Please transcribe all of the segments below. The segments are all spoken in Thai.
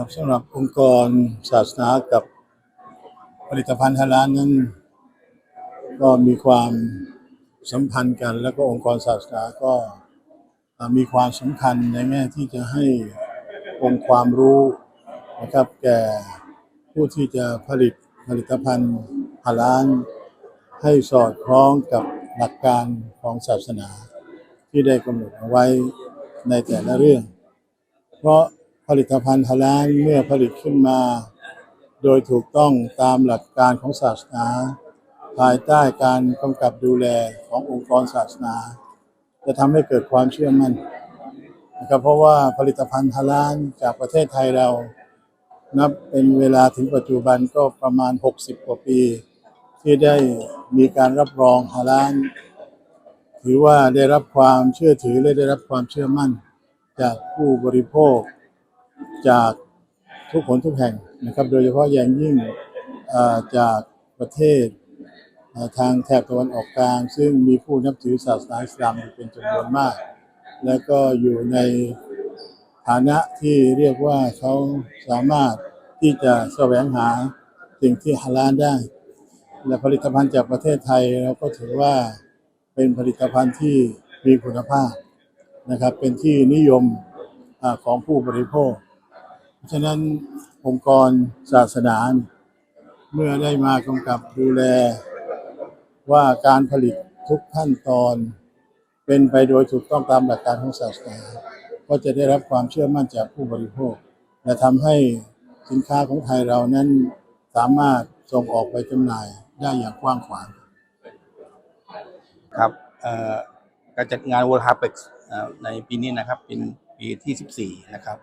ครับสำหรับองค์กรศาสนากับผลิตภัณฑ์ฮาลาลนั้น ก็มีความสัมพันธ์กัน แล้วก็องค์กรศาสนาก็มีความสำคัญในแง่ที่จะให้องค์ความรู้นะครับแก่ผู้ที่จะผลิตผลิตภัณฑ์ฮาลาลให้สอดคล้องกับหลักการของศาสนาที่ได้กำหนดเอาไว้ในแต่ละเรื่อง เพราะ ผลิตภัณฑ์ฮาลาลเมื่อผลิตขึ้นมา โดยถูกต้องตามหลักการของศาสนา ภายใต้การกำกับดูแลขององค์กรศาสนา จะทำให้เกิดความเชื่อมั่นนะครับเพราะว่าผลิตภัณฑ์ฮาลาลจากประเทศไทยเรา นับเป็นเวลาถึงปัจจุบันก็ประมาณ 60 กว่าปี ที่ได้มีการรับรองฮาลาลถือว่าได้รับความเชื่อถือและได้รับความเชื่อมั่นจากผู้บริโภค จากทุกคนทุกแห่งนะครับ โดยเฉพาะอย่างยิ่งจากประเทศทางแถบตะวันออกกลาง ซึ่งมีผู้นับถือศาสนาอิสลามเป็นจำนวนมาก และก็อยู่ในฐานะที่เรียกว่าเขาสามารถที่จะแสวงหาสิ่งที่ฮาลาลได้ และผลิตภัณฑ์จากประเทศไทยเราก็ถือว่าเป็นผลิตภัณฑ์ที่มีคุณภาพนะครับ เป็นที่นิยมอของผู้บริโภค ฉะนั้นองค์กรศาสนาเมื่อได้มากำกับดูแล ว่าการผลิตทุกขั้นตอน เป็นไปโดยถูกต้องตามหลักการของศาสนา ก็จะได้รับความเชื่อมั่นจากผู้บริโภค และทำให้สินค้าของไทยเรานั้นสามารถส่งออกไปจำหน่ายได้อย่างกว้างขวาง ครับการจัดงาน World Harpex เอ่อในปีนี้นะครับเป็นปีที่ 14 นะครับ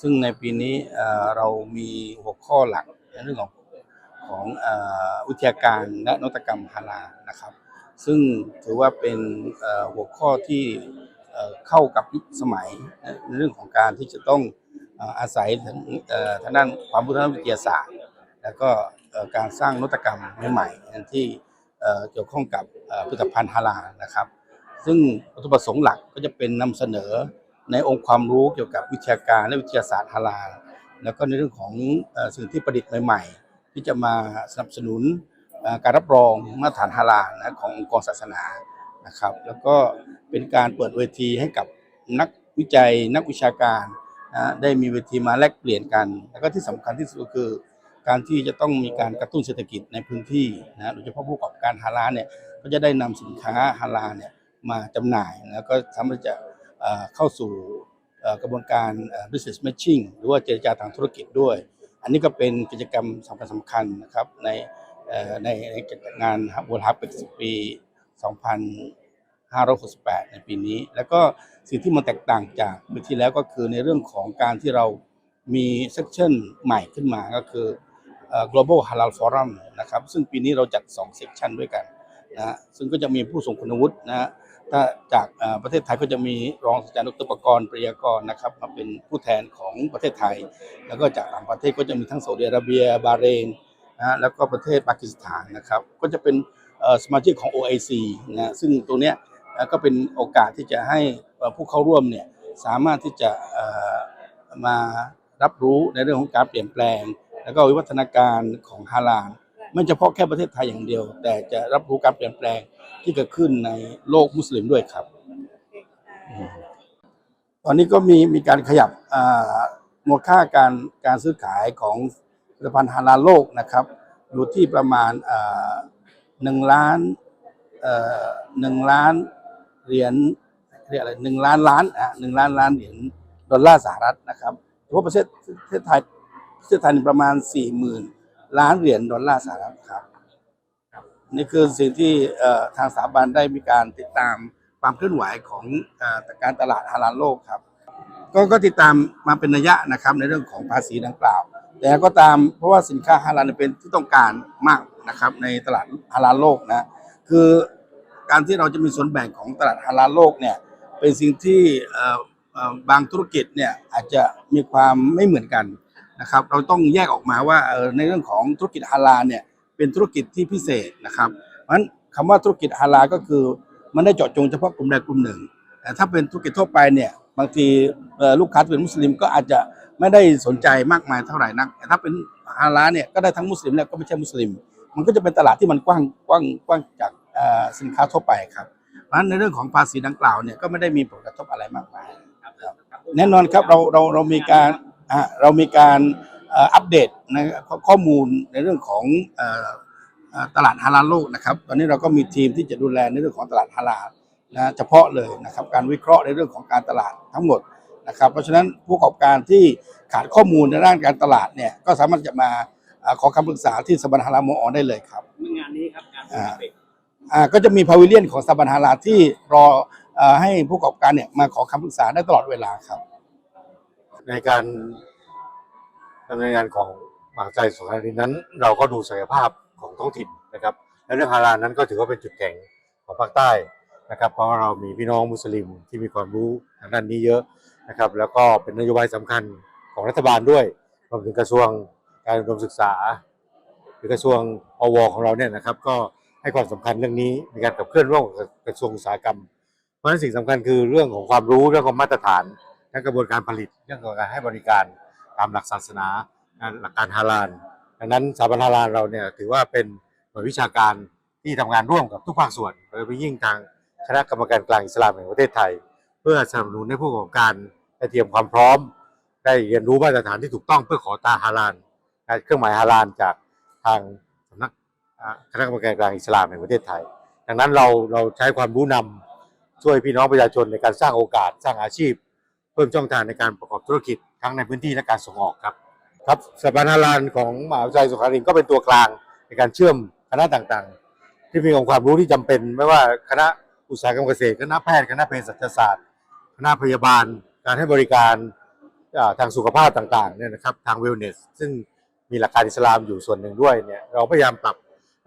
ซึ่งในปีนี้เรามีหัวข้อหลักในเรื่องของของอ่อวิทยาการและนวัตกรรมฮาลานะครับ ซึ่งถือว่าเป็นหัวข้อที่เข้ากับยุคสมัยในเรื่องของการที่จะต้องอาศัยทางเอ่อทางด้านความรู้ทางวิทยาศาสตร์ แล้วก็การสร้างนวัตกรรมใหม่ๆที่เกี่ยวข้องกับผลิตภัณฑ์ฮาลานะครับ ซึ่งวัตถุประสงค์หลักก็จะเป็นนำเสนอ ในองค์ความรู้เกี่ยวกับวิทยาการและวิทยาศาสตร์ฮาลาลแล้วก็ในเรื่องของเอ่อสิ่งที่ประดิษฐ์ใหม่ ๆ ที่จะมาสนับสนุนการรับรองมาตรฐานฮาลาลนะขององค์กรศาสนานะครับ แล้วก็เป็นการเปิดเวทีให้กับนักวิจัยนักวิชาการนะได้มีเวทีมาแลกเปลี่ยนกัน แล้วก็ที่สำคัญที่สุดก็คือการที่จะต้องมีการกระตุ้นเศรษฐกิจในพื้นที่นะโดยเฉพาะผู้ประกอบการฮาลาลเนี่ยก็จะได้นำสินค้าฮาลาลเนี่ยมาจำหน่ายแล้วก็สามารถจะ เข้าสู่กระบวนการ business matching หรือว่าเจรจาทางธุรกิจด้วย อันนี้ก็เป็นกิจกรรมสำคัญสำคัญนะครับในเอ่อในในงาน World Hub เป็นปี 2568 ในปีนี้ แล้วก็สิ่งที่มันแตกต่างจากปีที่แล้วก็คือในเรื่องของการที่เรามีเซสชั่นใหม่ขึ้นมาก็คือ global halal forum นะครับ ซึ่งปีนี้เราจัด 2 เซสชันด้วยกันนะซึ่งก็จะมีผู้ทรงคุณวุฒินะฮะ ถ้าจากประเทศไทยก็จะมีรองศาสตราจารย์ดรประกรณ์ปริยากรนะครับมาเป็นผู้แทนของประเทศไทย แล้วก็จากต่างประเทศก็จะมีทั้งซาอุดิอาระเบียบาเรนนะแล้วก็ประเทศปากีสถานนะครับ ก็จะเป็นสมาชิกของ OIC นะฮะซึ่งตรงเนี้ยก็เป็นโอกาสที่จะให้ผู้เข้าร่วมเนี่ยสามารถที่จะมารับรู้ในเรื่องของการเปลี่ยนแปลง แล้วก็วิวัฒนาการของฮาลาลไม่เฉพาะแค่ประเทศไทยอย่างเดียว แต่จะรับรู้การเปลี่ยนแปลง ที่เกิดขึ้นในโลกมุสลิมด้วยครับ ตอนนี้ก็มีมีการขยับอ่ามูลค่าการการซื้อขายของผลิตภัณฑ์ฮาลาลโลกนะครับ อยู่ที่ประมาณหนึ่งล้านหนึ่งล้านเหรียญเรียกอะไรหนึ่งล้านล้านอะหนึ่งล้านล้านเหรียญดอลลาร์สหรัฐนะครับเฉพาะประเทศประเทศไทยประเทศไทยประมาณสี่หมื่นล้านเหรียญดอลลาร์สหรัฐครับ นี่คือสิ่งที่ทางสถาบันได้มีการติดตามความเคลื่อนไหวของอการตลาดฮาลาลโลกครับก็ก็ติดตามมาเป็นระยะนะครับในเรื่องของภาษีดังกล่าว แต่ก็ตามเพราะว่าสินค้าฮาลาลเป็นที่ต้องการมากนะครับในตลาดฮาลาลโลกนะคือการที่เราจะมีส่วนแบ่งของตลาดฮาลาลโลกเนี่ยเป็นสิ่งที่บางธุรกิจเนี่ยอาจจะมีความไม่เหมือนกันนะครับ เราต้องแยกออกมาว่าในเรื่องของธุรกิจฮาลาลเนี่ย เป็นธุรกิจที่พิเศษนะครับ เพราะฉะนั้นคำว่าธุรกิจฮาลาลก็คือ มันได้เจาะจงเฉพาะกลุ่มใดกลุ่มหนึ่ง แต่ถ้าเป็นธุรกิจทั่วไปเนี่ยบางทีเอ่อลูกค้าที่เป็นมุสลิมก็อาจจะไม่ได้สนใจมากมายเท่าไหร่นัก แต่ถ้าเป็นฮาลาลเนี่ยก็ได้ทั้งมุสลิมและก็ไม่ใช่มุสลิม มันก็จะเป็นตลาดที่มันกว้างกว้างกว้างจากเอ่อสินค้าทั่วไปครับเพราะฉะนั้นในเรื่องของภาษีดังกล่าวเนี่ยก็ไม่ได้มีผลกระทบอะไรมากมายครับแน่นอนครับเราเราเรามีการอ่าเรามีการเอ่ออัปเดตนะครับข้อข้อมูลในเรื่องของเอ่อเอ่อตลาดฮาลาลโลกนะครับ ตอนนี้เราก็มีทีมที่จะดูแลในเรื่องของตลาดฮาลาลนะเฉพาะเลยนะครับ การวิเคราะห์ในเรื่องของการตลาดทั้งหมดนะครับ เพราะฉะนั้นผู้ประกอบการที่ขาดข้อมูลในด้านการตลาดเนี่ยก็สามารถจะมาอ่าขอคำปรึกษาที่สถาบันฮาลาลโมออนได้เลยครับงานนี้ครับงานอ่าเด็กอ่าก็จะมีพาวิเลียนของสถาบันฮาลาลที่รอเอ่อให้ผู้ประกอบการเนี่ยมาขอคำปรึกษาได้ตลอดเวลาครับ ในการ ดำเนินงานของมหาวิทยาลัยสงขลานั้น เราก็ดูศักยภาพของท้องถิ่นนะครับและเรื่องฮาลาลนั้นก็ถือว่าเป็นจุดแข็งของภาคใต้นะครับ เพราะว่าเรามีพี่น้องมุสลิมที่มีความรู้ทางด้านนี้เยอะนะครับ แล้วก็เป็นนโยบายสำคัญของรัฐบาลด้วยรวมถึงกระทรวงการอุดมศึกษา หรือกระทรวงอวของเราเนี่ยนะครับ ก็ให้ความสำคัญเรื่องนี้ในการขับเคลื่อนร่วมกับกระทรวงอุตสาหกรรม เพราะฉะนั้นสิ่งสำคัญคือเรื่องของความรู้เรื่องของมาตรฐานทั้งกระบวนการผลิตเรื่องของการให้บริการ ตามหลักศาสนาหลักการฮาลาลดังนั้นสถาบันฮาลาลเราเนี่ยถือว่าเป็นหน่วยวิชาการที่ทำงานร่วมกับทุกภาคส่วนโดยเฉพาะยิ่งทางคณะกรรมการกลางอิสลามแห่งประเทศไทย เพื่อสนับสนุนให้ผู้ประกอบการได้เตรียมความพร้อม ได้เรียนรู้มาตรฐานที่ถูกต้องเพื่อขอตาฮาลาลเครื่องหมายฮาลาลจากทางสำนักคณะกรรมการกลางอิสลามแห่งประเทศไทย ดังนั้นเราเราใช้ความรู้นำช่วยพี่น้องประชาชนในการสร้างโอกาสสร้างอาชีพ เพิ่มช่องทางในการประกอบธุรกิจทั้งในพื้นที่และการส่งออกครับครับสถาบันฮาลาลของมหาวิทยาลัยสงขารินก็เป็นตัวกลางในการเชื่อมคณะต่างๆ ที่มีองค์ความรู้ที่จำเป็น ไม่ว่าคณะอุตสาหกรรมเกษตรคณะแพทย์คณะเภสัชศาสตร์ คณะพยาบาล การให้บริการทางสุขภาพต่างๆเนี่ยนะครับทางเวลเนสซึ่งมีหลักการอิสลามอยู่ส่วนหนึ่งด้วยเนี่ยเราพยายามปรับ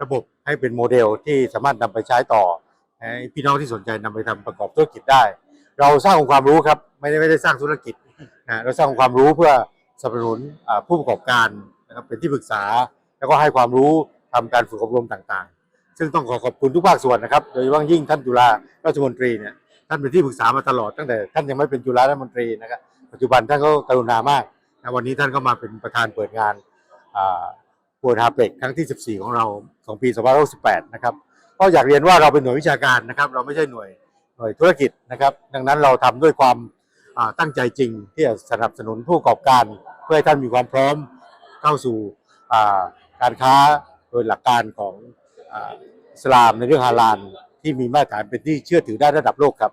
ระบบให้เป็นโมเดลที่สามารถนำไปใช้ต่อให้พี่น้องที่สนใจนำไปทำประกอบธุรกิจได้ เราสร้างองค์ความรู้ครับไม่ได้ไม่ได้สร้างธุรกิจนะเราสร้างองค์ความรู้เพื่อสนับสนุนผู้ประกอบการนะครับเป็นที่ปรึกษาแล้วก็ให้ความรู้ทำการฝึกอบรมต่างๆ ซึ่งต้องขอขอบคุณทุกภาคส่วนนะครับ โดยเฉพาะยิ่งท่านจุฬาราชมนตรีเนี่ยท่านเป็นที่ปรึกษามาตลอดตั้งแต่ท่านยังไม่เป็นจุฬาราชมนตรีนะครับปัจจุบันท่านก็กรุณามากนะวันนี้ท่านก็มาเป็นประธานเปิดงานปัวฮาเปกครั้งที่ 14 ของเราของปี2568 นะครับก็อยากเรียนว่าเราเป็นหน่วยวิชาการนะครับ เราไม่ใช่หน่วย น่วยธุรกิจนะครับ ดังนั้นเราทำด้วยความตั้งใจจริงที่จะสนับสนุนผู้ประกอบการ เพื่อให้ท่านมีความพร้อมเข้าสู่การค้าโดยหลักการของอ่าอิสลามในเรื่องฮาลาลที่มีมาตรฐานเป็นที่เชื่อถือได้ระดับโลกครับ